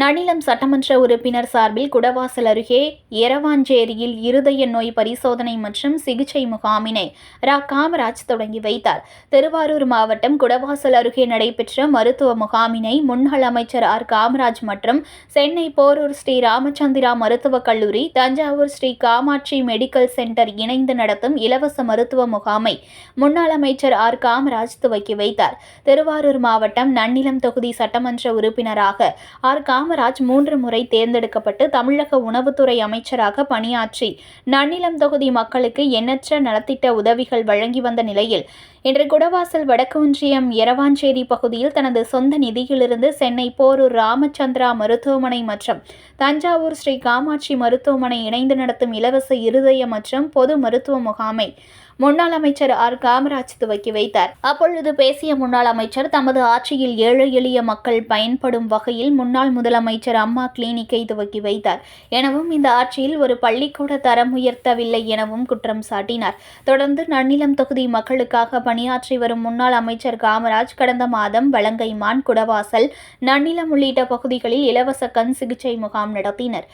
நனிலம் சட்டமன்ற உறுப்பினர் சார்பில் குடவாசல் அருகே எரவாஞ்சேரியில் இருதய நோய் பரிசோதனை மற்றும் சிகிச்சை முகாமினை ரா. காமராஜ் தொடங்கி வைத்தார். திருவாரூர் மாவட்டம் குடவாசல் அருகே நடைபெற்ற மருத்துவ முகாமினை முன்னாள் அமைச்சர் ஆர். காமராஜ் மற்றும் சென்னை போரூர் ஸ்ரீ ராமச்சந்திரா மருத்துவக் கல்லூரி தஞ்சாவூர் ஸ்ரீ காமாட்சி மெடிக்கல் சென்டர் இணைந்து நடத்தும் இலவச மருத்துவ முகாமை முன்னாள் அமைச்சர் ஆர். காமராஜ் துவக்கி வைத்தார். திருவாரூர் மாவட்டம் நன்னிலம் தொகுதி சட்டமன்ற உறுப்பினராக ஆர். காமராஜ் மூன்று முறை தேர்ந்தெடுக்கப்பட்டு தமிழக உணவுத்துறை அமைச்சராக பணியாற்றி நன்னிலம் தொகுதி மக்களுக்கு எண்ணற்ற நலத்திட்ட உதவிகள் வழங்கி வந்த நிலையில் இன்று குடவாசல் வடக்கு ஒன்றியம் எரவாஞ்சேரி பகுதியில் தனது சொந்த நிதியிலிருந்து சென்னை போரூர் ராமச்சந்திரா மருத்துவமனை மற்றும் தஞ்சாவூர் ஸ்ரீ காமாட்சி மருத்துவமனை இணைந்து நடத்தும் இலவச இருதய மற்றும் பொது மருத்துவ முகாமை முன்னாள் அமைச்சர் ஆர். காமராஜ் துவக்கி வைத்தார். அப்பொழுது பேசிய முன்னாள் அமைச்சர் தமது ஆட்சியில் ஏழை எளிய மக்கள் பயன்படும் வகையில் முன்னாள் முதலமைச்சர் அம்மா கிளினிக்கை துவக்கி வைத்தார். எனவும் இந்த ஆட்சியில் ஒரு பள்ளிக்கூட தரம் உயர்த்தவில்லை எனவும் குற்றம் சாட்டினார். தொடர்ந்து நன்னிலம் தொகுதி மக்களுக்காக பணியாற்றி வரும் முன்னாள் அமைச்சர் காமராஜ் கடந்த மாதம் வலங்கைமான் குடவாசல் நன்னிலம் உள்ளிட்ட பகுதிகளில் இலவச கண் சிகிச்சை முகாம் நடத்தினர்.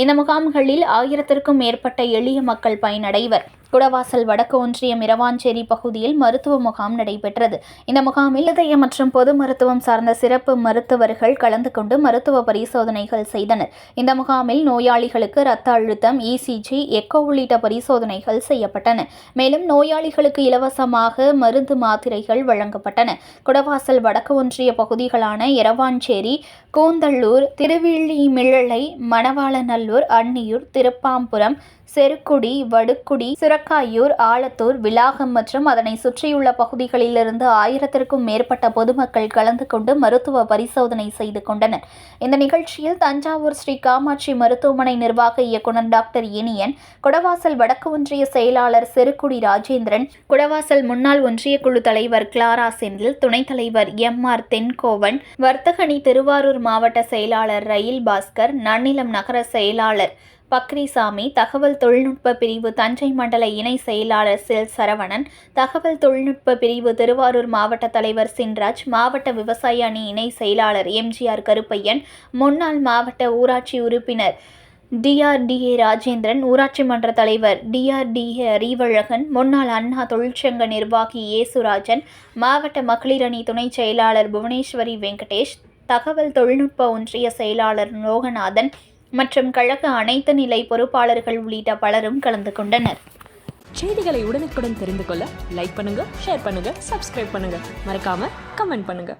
இந்த முகாம்களில் ஆயிரத்திற்கும் மேற்பட்ட எளிய மக்கள் பயனடைவர். குடவாசல் வடக்கு ஒன்றியம் இரவாஞ்சேரி பகுதியில் மருத்துவ முகாம் நடைபெற்றது. இந்த முகாமில் இதய மற்றும் பொது மருத்துவம் சார்ந்த சிறப்பு மருத்துவர்கள் கலந்து கொண்டு மருத்துவ பரிசோதனைகள் செய்தனர். இந்த முகாமில் நோயாளிகளுக்கு இரத்த அழுத்தம் இசிஜி எக்கோ உள்ளிட்ட பரிசோதனைகள் செய்யப்பட்டன. மேலும் நோயாளிகளுக்கு இலவசமாக மருந்து மாத்திரைகள் வழங்கப்பட்டன. குடவாசல் வடக்கு ஒன்றிய பகுதிகளான இரவாஞ்சேரி கூந்தள்ளூர் திருவிழிமிழலை மணவாளநல்லூர் அன்னியூர் திருப்பாம்புரம் செருக்குடி வடுக்குடி சுரக்காயூர் ஆலத்தூர் விலாகம் மற்றும் அதனை சுற்றியுள்ள பகுதிகளிலிருந்து ஆயிரத்திற்கும் மேற்பட்ட பொதுமக்கள் கலந்து கொண்டு மருத்துவ பரிசோதனை செய்து கொண்டனர். இந்த நிகழ்ச்சியில் தஞ்சாவூர் ஸ்ரீ காமாட்சி மருத்துவமனை நிர்வாக இயக்குநர் டாக்டர் இனியன் குடவாசல் வடக்கு ஒன்றிய செயலாளர் செருக்குடி ராஜேந்திரன் குடவாசல் முன்னாள் ஒன்றிய குழு தலைவர் கிளாரா செந்தில் துணைத் தலைவர் எம் ஆர் தென்கோவன் வர்த்தகணி திருவாரூர் மாவட்ட செயலாளர் ரயில் பாஸ்கர் நன்னிலம் நகர செயலாளர் பக்ரிசாமி தகவல் தொழில்நுட்ப பிரிவு தஞ்சை மண்டல இணை செயலாளர் செல் சரவணன் தகவல் தொழில்நுட்ப பிரிவு திருவாரூர் மாவட்ட தலைவர் சின்ராஜ் மாவட்ட விவசாய அணி இணை செயலாளர் எம்ஜிஆர் கருப்பையன் முன்னாள் மாவட்ட ஊராட்சி உறுப்பினர் டிஆர்டிஏ ராஜேந்திரன் ஊராட்சி மன்ற தலைவர் டிஆர்டிஏ அறிவழகன் முன்னாள் அண்ணா தொழிற்சங்க நிர்வாகி ஏசுராஜன் மாவட்ட மகளிர் அணி துணை செயலாளர் புவனேஸ்வரி வெங்கடேஷ் தகவல் தொழில்நுட்ப ஒன்றிய செயலாளர் லோகநாதன் மற்றும் கழக அனைத்து நிலை பொறுப்பாளர்கள் உள்ளிட்ட பலரும் கலந்து கொண்டனர். செய்திகளை உடனுக்குடன் தெரிந்து கொள்ள லைக் பண்ணுங்க ஷேர் பண்ணுங்க சப்ஸ்கிரைப் பண்ணுங்க. மறக்காம கமெண்ட் பண்ணுங்க.